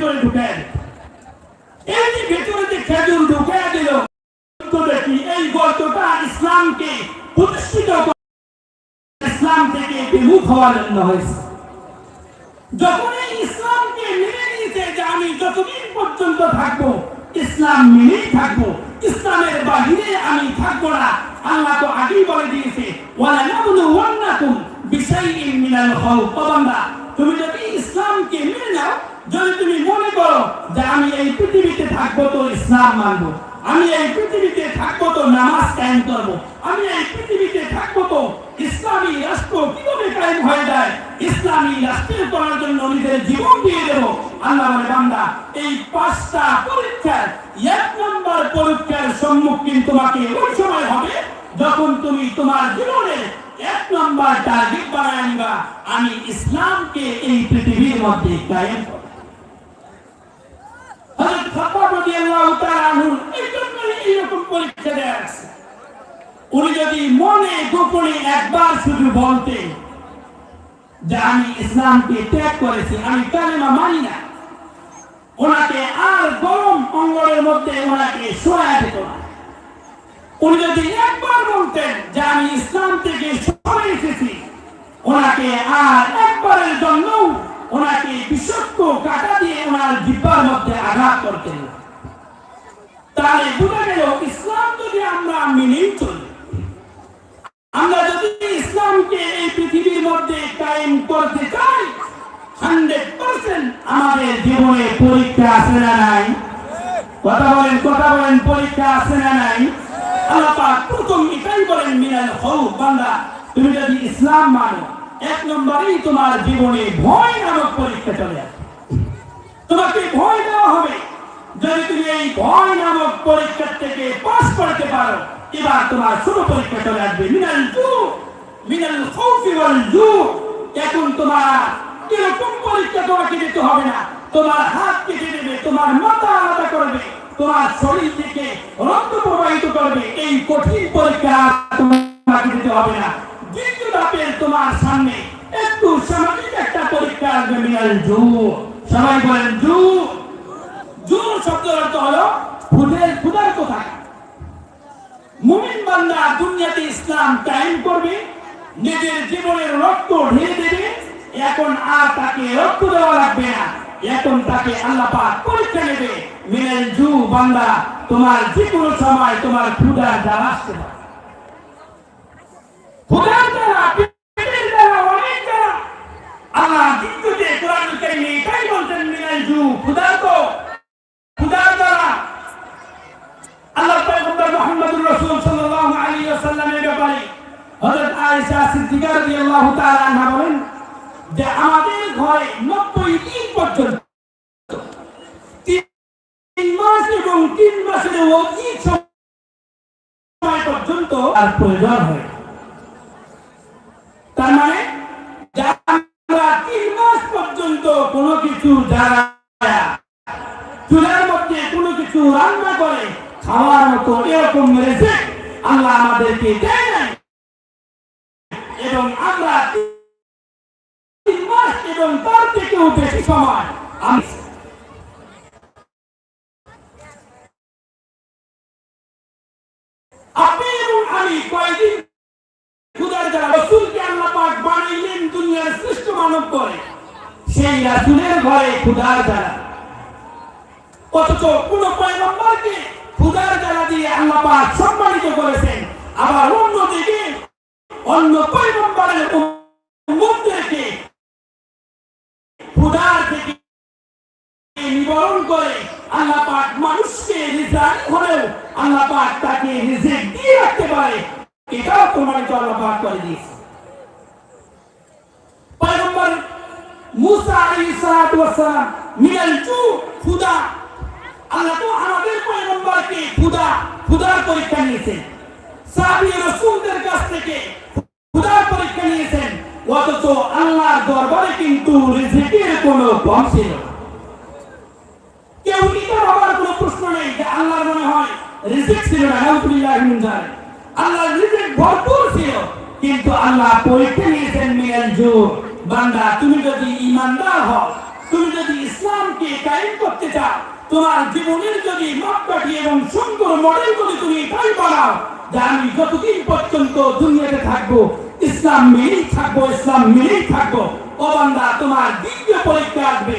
ভিতরে ঢুকায় দিত এই যে ভেতরে যে খেজুর ঢুকায় দিল দেখি এই গল্পটা ইসলামকে প্রতিষ্ঠিত ইসলাম থেকে বিমুখ হওয়ার জন্য হয়েছে। যখন এই ইসলামকে মেনে নিয়েছে যে আমি যতদিন পর্যন্ত থাকব, ইসলাম মেনেই থাকব, ইসলামের বাহিরে আমি থাকব না, আল্লাহ তো আগেই বলে দিয়েছে, ওয়ালা নাবলু ওয়ান্নাকুম বিশাইইন মিনাল খাউফ। তুমি যদি ইসলামকে মেনে নাও যদি তুমি মনে করো যে আমি এই পৃথিবীতে থাকব তো ইসলাম মানবো, আমি এই পৃথিবীতে থাকব তো নামাজ কায়েম করব, আমি এই পৃথিবীতে থাকব তো ইসলামী রাষ্ট্র কীভাবে কায়েম হয়ে যায়, ইসলামী রাষ্ট্রের করার জন্য নিজের জীবন দিয়ে দেব। আল্লাহ বান্দা, এই পাঁচটা পরীক্ষার এক নম্বর পরীক্ষার সম্মুখীন তোমাকে ওই সময় হবে যখন তুমি তোমার জীবনে এক নম্বর টার্গেট বানায় আমি ইসলামকে এই পৃথিবীর মধ্যে কায়েম করব হযরত খাত্তাব রাদিয়াল্লাহু তাআলা আনহু এই জন্যই এইরকম পরীক্ষা দেয়া আছে উনি যদি মনে গোপনে একবার শুধু বলতেন যে আমি ইসলামকে ত্যাগ করেছি, আমি কালেমা মানি না। ওনাকে আর গরম অঙ্গলের মধ্যে ওনাকে সরাই দিত না। উনি যদি একবার বলতেন যে আমি ইসলাম থেকে সরে এসেছি, ওনাকে আর একবারের জন্য ওনাকে বিষাক্ত কাটা দিয়ে ওনার জিব্বার মধ্যে আঘাত করতেন। তাহলে বোঝা গেল ইসলাম যদি আমরা মেনেই চলি, আমরা যদি ইসলামকে এই পৃথিবীর মধ্যে কায়েম করতে চাই, হান্ড্রেড পার্সেন্ট আমাদের জীবনে পরীক্ষা আছে না নাই? কথা বলেন কথা বলেন, পরীক্ষা আছে না নাই? আল্লাহ প্রথম এটাই বলেন, মিনাল হউ বান্দা, তুমি যদি ইসলাম মানো এক নম্বরেই তোমার জীবনে ভয় নামক পরীক্ষা চলে আসে। তোমাকে ভয় দেওয়া হবে। যদি তুমি এই ভয় নামক পরীক্ষা থেকে পাস করতে পারো, এবার তোমার ছোট পরীক্ষা চলে আসবে। মিনাল জু, মিনাল খৌফি ওয়াল জু। এখন তোমার এরকম পরীক্ষা তোমাকে দিতে হবে না। তোমার হাত কেটে দেবে তোমার মাথা আলাদা করবে, তোমার শরীর থেকে রক্ত প্রবাহিত করবে। এই কঠিন পরীক্ষা তোমাকে দিতে হবে না। তোমার সামনে একটু সামাজিক একটা পরীক্ষা আসবে মিনাল জু। সবাই বলেন, জু। জোর শব্দের অর্থ হলো খুদের খুদার কথা। মুমিন বান্দা দুনিয়াতে ইসলাম করবে, নিজের জীবনের রক্ত ঢেলে দেবে, এখন আর তাকে রক্ত দেওয়া লাগবে না। এখন তাকে আল্লাহ পাক পরীক্ষা নেবে জু বান্দা, তোমার যে কোনো সময় তোমার ক্ষুধার জ্বালা আসতে পারে জ্বালা পেটের জ্বালা অনেক জ্বালা আল্লাহ দ্বিতীয়তে কোরআন কারিমে এটাই বলছেন মিনাল জু ক্ষুধার তো ক্ষুধার দ্বারা আল্লাহ পয়গম্বর মুহাম্মদুর রাসূল সাল্লাল্লাহু আলাইহি ওয়াসাল্লামের ব্যাপারে হযরত আয়েশা সিদ্দিকা রাদিয়াল্লাহু তাআলা আনহা বলেন যে আমাদের ঘরে 90 দিন পর্যন্ত তিন মাস এবং তিন মাসের অধিক সময় পর্যন্ত আর প্রয়োজন হয়। তার মানে যে আমরা তিন মাস পর্যন্ত কোনো কিছু যারা চুলার মধ্যে কোনো কিছু রান্না করে, খাওয়ার মতো এরকম মেরেছে আল্লাহ আমাদেরকে দেয় নাই। এবং আমরা এবং তার থেকেও বেশি সময় আমি আবার অন্য পয়গম্বরের উম্মতদেরকে খুদার থেকে নিবারণ করে আল্লাহ পাক মানুষকে রিজাক হলেও আল্লাহ পাক তাকে রিজিক দিয়ে রাখতে পারে, এটাও আল্লাহ পাক করে দিয়েছে। পয়গম্বর মুসা আলাইহিস সালাতু ওয়াস মিনাল জু খুদা আল্লাহ তো আমাদের পয়গম্বরকে খুদা খুদার পরীক্ষা নিয়েছেন। সাহাবী রাসূলদের কাছ থেকে খুদার পরীক্ষা নিয়েছেন, অথচ আল্লাহর দরবারে কিন্তু রিজিকের কোনো কম ছিল না কেউ নিতে ভাবার কোনো প্রশ্ন নেই যে আল্লাহর মনে হয় রিজিক ছিল না যালিক আল্লাহর রিজিক ভরপুর ছিল, কিন্তু আল্লাহ পরীক্ষা নিয়েছেন মিনাল জু বান্দা, তুমি যদি ইমানদার হও, তুমি যদি ইসলামকে কায়েম করতে চাও, তোমার জীবনের যদি মাপকাঠি এবং সুন্দর মডেল যদি তুমি এটাই বানাও, যে আমি যতদিন পর্যন্ত দুনিয়াতে থাকব, ইসলাম মেনেই থাকব, ইসলাম মেনেই থাকব, ও বান্দা, তোমার দ্বিতীয় পরীক্ষা আসবে।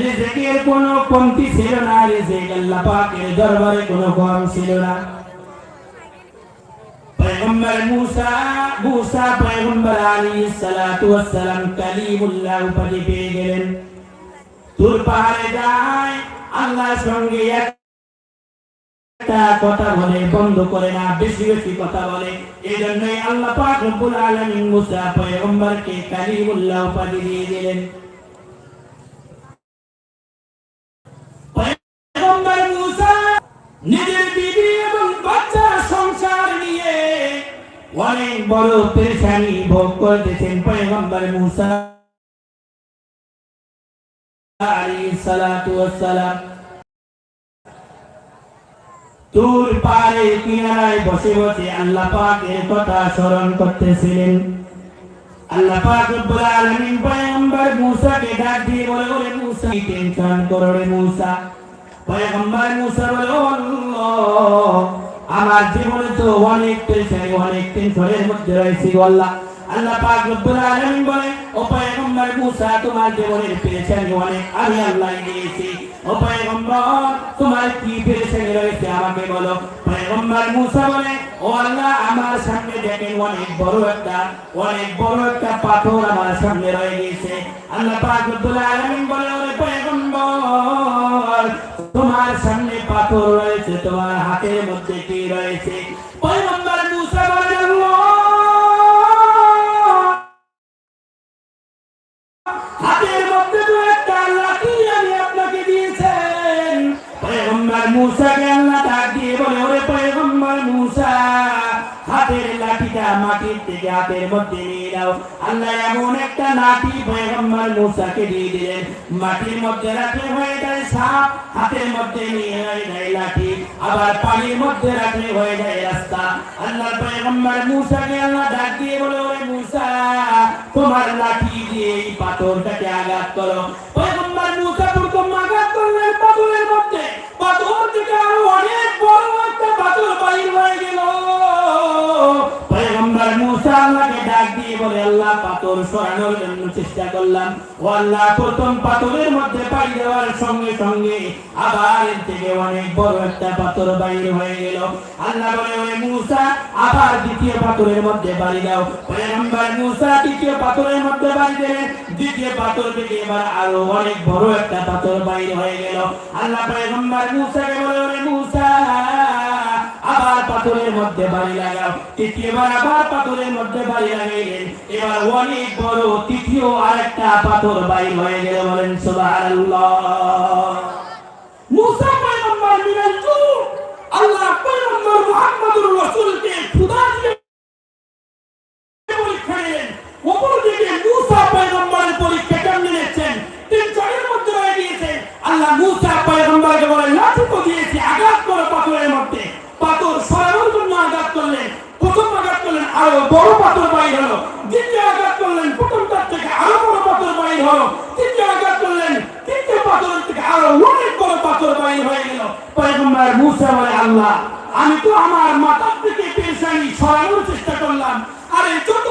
রিজিকের কোনো কমতি ছিল না, রিজিক আল্লাহ পাকের দরবারে কোনো কম ছিল না। পয়গম্বর মুসা মুসা পয়গম্বর সালাতু কালিমুল্লাহ উপাধি পেয়ে গেলেন। পাহাড়ে যায়, আল্লাহর সঙ্গে এক কথা বলে, বন্ধ করে না, বেশি বেশি কথা বলে। এই জন্যই আল্লাহ পাক রব্বুল আলামিন মুসা পয়গম্বরকে কালিমুল্লাহ উপাধি দিয়ে দিলেন পয়গম্বর মুসা নিজের বিবি এবং বাচ্চার সংসার নিয়ে অনেক বড় পেরেশানি ভোগ করতেছেন পয়গম্বর মুসা তুর পারে কিনারায় বসে বসে আল্লাহ পাকের কথা স্মরণ করতেছিলেন। আল্লাহ পাক রব্বুল আলামিন পয়গম্বর মুসাকে ডাক দিয়ে বলে, ওরে মুসা টেনশন করো রে মুসা? পয়গম্বর মুসা বলে, ও আমার জীবনে তো অনেক পেরেশানি অনেক টেনশনের মধ্যে রয়েছি আল্লাহ। আল্লাহ পাক রব্বুল আলামিন বলে, ও পয়গম্বর মুসা, তোমার জীবনের পেরেশানি অনেক, আমি আল্লাহ দিয়েছি ও পয়গম্বর, তোমার কি পেরেশানি রয়েছে, আমাকে বলো। পয়গম্বর মুসা বলে, ও আল্লাহ, আমার সামনে দেখেন অনেক বড় একটা, অনেক বড় একটা পাথর আমার সামনে রয়ে গেছে আল্লাহ পাক রব্বুল আলামিন বলে, ওরে পয়গম্বর তোমার সামনে পাথর রয়েছে তোমার হাতের মধ্যে কি রয়েছে? পয়গম্বর মুসা মাটির মধ্যে রাখলে হয়ে যায় সাপ, হাতের মধ্যে নিয়ে হয়ে যায় লাঠি, আবার পানির মধ্যে রাখলে হয়ে যায় রাস্তা। আল্লাহ পয়গম্বর মুসাকে আল্লাহ ডাক দিয়ে তোমার লাঠি দিয়ে এই পাথরটাকে আঘাত করো। পাথর সরানোর জন্য চেষ্টা করলাম। ও আল্লাহ, প্রথম পাথরের মধ্যে পাড়ি দেওয়ার সঙ্গে সঙ্গে আবার এর থেকে অনেক বড় একটা পাথর বাইর হয়ে গেল। আল্লাহ বলে, ওরে মুসা, আবার দ্বিতীয় পাথরের মধ্যে বাড়ি দাও। পয়গম্বর মুসা দ্বিতীয় পাথরের মধ্যে বাড়ি দিলেন। দ্বিতীয় পাথর থেকে এবার আরও অনেক বড় একটা পাথর বাইর হয়ে গেল। আল্লাহ পয়গম্বর মুসাকে বলে, ওরে মুসা পাথরের মধ্যে বাড়ি লাগাও। তৃতীয়বার আবার পাথরের মধ্যে বাড়ি লাগাইলেন। এবার অনেক বড় তৃতীয় আরেকটা পাথর বাড়ি হয়ে গেল বলেন সুবহানাল্লাহ। মুসা পয়গম্বর মিনাল আল্লাহ আরও বড় পাথর বাইর হলো। দ্বিতীয় আঘাত করলেন প্রথমটার থেকে আরও বড় পাথর বাইর হলো। তৃতীয় আঘাত করলেন তৃতীয় পাথর থেকে আরও অনেক বড় পাথর বাইর হয়ে গেল। পয়গম্বর মুসা বলে, আল্লাহ, আমি তো আমার মাথার থেকে পেশানি সরানোর চেষ্টা করলাম। আরে যত